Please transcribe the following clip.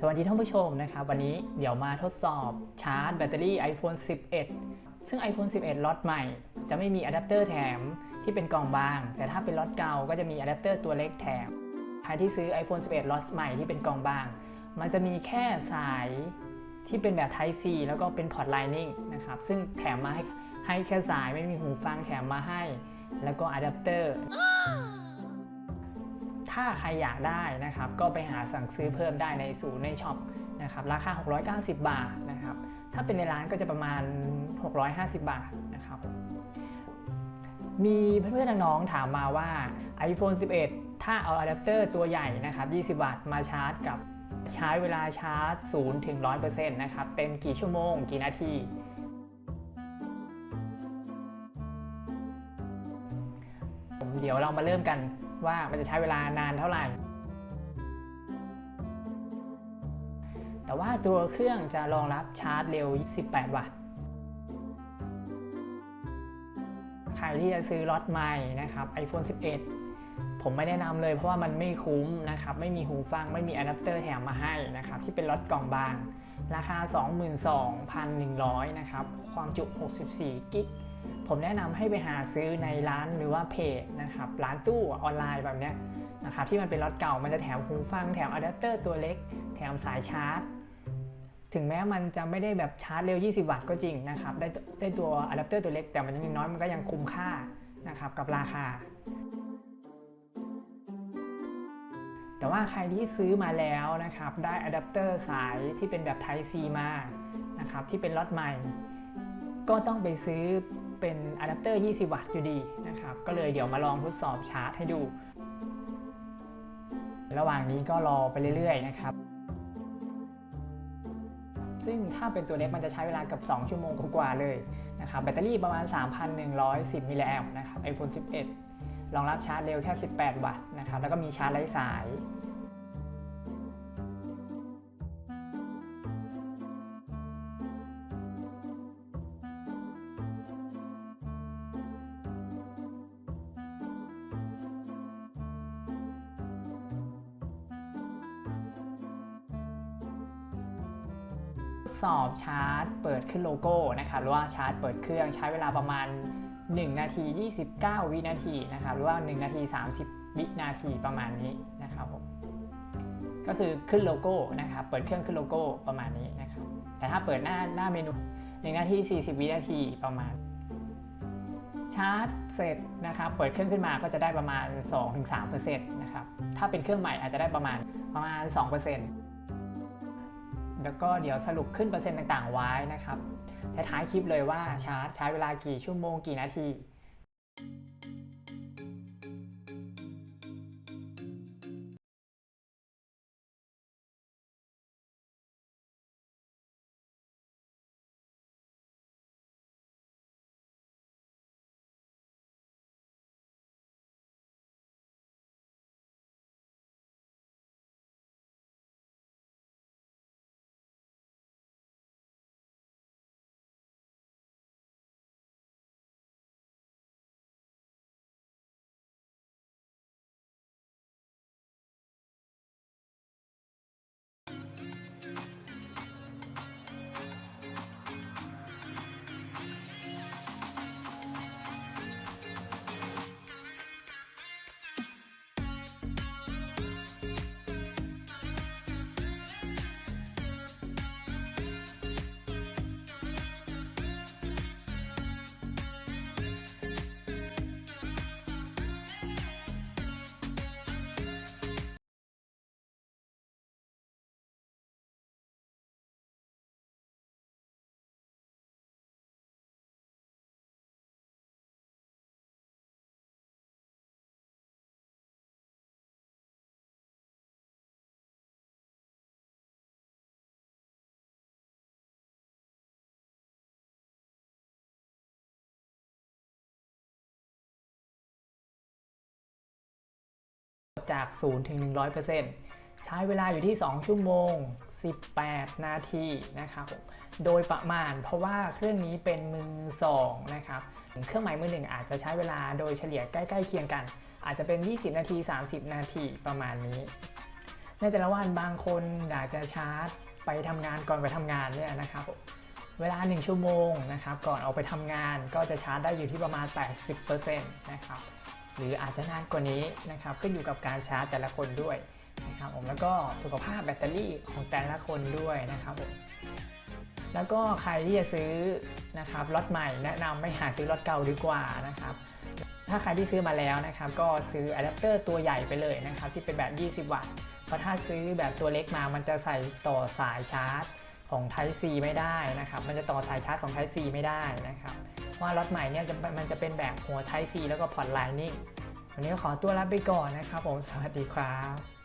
สวัสดีท่านผู้ชมนะครับ วันนี้เดี๋ยวมาทดสอบชาร์จแบตเตอรี่ iPhone 11 ซึ่ง iPhone 11ล็อตใหม่ จะไม่มีอะแดปเตอร์แถมที่เป็นกล่องบาง แต่ถ้าเป็นล็อตเก่าก็จะมีอะแดปเตอร์ตัวเล็กแถมใครที่ซื้อ iPhone 11ล็อตใหม่ที่เป็นกล่องบาง มันจะมีแค่สายที่เป็นแบบ Type C แล้วก็เป็นพอร์ต Lightning นะครับซึ่งแถมมาให้ให้แค่สายไม่มีหูฟังแถมมาให้ แล้วก็อะแดปเตอร์ ถ้าใครอยากได้นะครับก็ไปหาสั่งซื้อเพิ่มได้ในศูนย์ในช็อปนะครับราคา 690 บาทนะครับถ้าเป็นในร้านก็จะประมาณ 650 บาทนะครับมีเพื่อนๆน้องๆถามมาว่า iPhone 11 ถ้าเอาอะแดปเตอร์ตัวใหญ่นะครับ 20 วัตต์มาชาร์จกับใช้เวลาชาร์จ 0 ถึง 100%นะครับ เต็มกี่ชั่วโมง กี่นาทีผมเดี๋ยวเรามาเริ่มกัน ว่ามันจะใช้เวลานานเท่าไหร่ แต่ว่าตัวเครื่องจะรองรับชาร์จเร็ว 18 วัตต์ ใครที่จะซื้อล็อตใหม่นะครับ iPhone 11 ผมไม่แนะนำเลยเพราะว่ามันไม่คุ้มนะครับ ไม่มีหูฟัง ไม่มีอะแดปเตอร์แถมมาให้นะครับ ที่เป็นล็อตกล่องบาง ราคา 22,100 นะครับ ความจุ 64 กิก ผมแนะนำให้ไปหาซื้อในร้านหรือว่าเพจนะครับร้านตู้ออนไลน์แบบนี้นะครับที่มันเป็นล็อตเก่ามันจะแถมหูฟังแถมอะแดปเตอร์ตัวเล็ก แถมสายชาร์จ ถึงแม้มันจะไม่ได้แบบชาร์จเร็ว 20 วัตต์ก็จริงนะครับได้ได้ตัวอะแดปเตอร์ตัวเล็กแต่มันยังน้อยมันก็ยังคุ้มค่านะครับกับราคา แต่ว่าใครที่ซื้อมาแล้วนะครับได้อะแดปเตอร์สายที่เป็นแบบ Type C มานะครับที่เป็นล็อตใหม่ ก็ต้องไปซื้อ เป็นอะแดปเตอร์ 20 วัตต์อยู่ดีนะครับ ก็เลยเดี๋ยวมาลองทดสอบชาร์จให้ดู ระหว่างนี้ก็รอไปเรื่อยๆนะครับ ซึ่งถ้าเป็นตัวเล็กมันจะใช้เวลากับ 2 ชั่วโมงกว่าเลยนะครับ แบตเตอรี่ประมาณ 3,110 มิลลิแอมป์นะครับ iPhone 11 รองรับชาร์จเร็วแค่ 18 วัตต์นะครับ แล้วก็มีชาร์จไร้สาย สอบชาร์จเปิดขึ้นโลโก้นะครับหรือว่าชาร์จเปิดเครื่องใช้เวลาประมาณ 1 นาที 29 วินาทีนะครับหรือว่า 1 นาที 30 วินาทีประมาณนี้นะครับผมก็คือขึ้นโลโก้นะครับเปิดเครื่องขึ้นโลโก้ประมาณนี้นะครับแต่ถ้าเปิดหน้าหน้าเมนู 1 นาที 40 วินาทีประมาณชาร์จเสร็จนะครับเปิดเครื่องขึ้นมาก็จะได้ประมาณ 2-3%นะครับถ้าเป็นเครื่องใหม่อาจจะได้ประมาณประมาณ 2% แล้วก็เดี๋ยวสรุปขึ้นเปอร์เซ็นต์ต่างๆ ไว้นะครับท้ายๆคลิปเลยว่าชาร์จใช้เวลากี่ชั่วโมงกี่นาที จาก 0 ถึง 100%ใช้เวลาอยู่ที่ 2 ชั่วโมง 18 นาทีนะครับผมโดยประมาณเพราะว่าเครื่องนี้เป็นมือ 2 นะครับ เครื่องหมายมือหนึ่งอาจจะใช้เวลาโดยเฉลี่ยใกล้ๆเคียงกัน อาจจะเป็น 20 นาที 30 นาทีประมาณนี้ ในแต่ละวันบางคนอยากจะชาร์จไปทำงานก่อนไปทำงานเนี่ยนะครับเวลา 1 ชั่วโมงนะครับก่อนออกไปทำงานก็จะชาร์จได้อยู่ที่ประมาณ 80%นะครับ หรืออาจจะนานกว่านี้นะครับขึ้นอยู่กับการชาร์จแต่ละคนด้วยนะครับผมแล้วก็สุขภาพแบตเตอรี่ของแต่ละคนด้วยนะครับผมแล้วก็ใครที่จะซื้อนะครับรถใหม่แนะนำไม่หาซื้อรถเก่าดีกว่านะครับถ้าใครที่ซื้อมาแล้วนะครับก็ซื้ออะแดปเตอร์ตัวใหญ่ไปเลยนะครับที่เป็นแบบ 20 วัตต์เพราะถ้าซื้อแบบตัวเล็กมามันจะใส่ต่อสายชาร์จของ Type C ไม่ได้นะครับ มันจะต่อสายชาร์จของ Type C ไม่ได้นะครับ ว่ารถใหม่เนี่ยจะมันจะเป็นแบบหัวไทซีแล้วก็พอร์ต Lightning วันนี้ก็ขอตัวลาไปก่อนนะครับผมสวัสดีครับ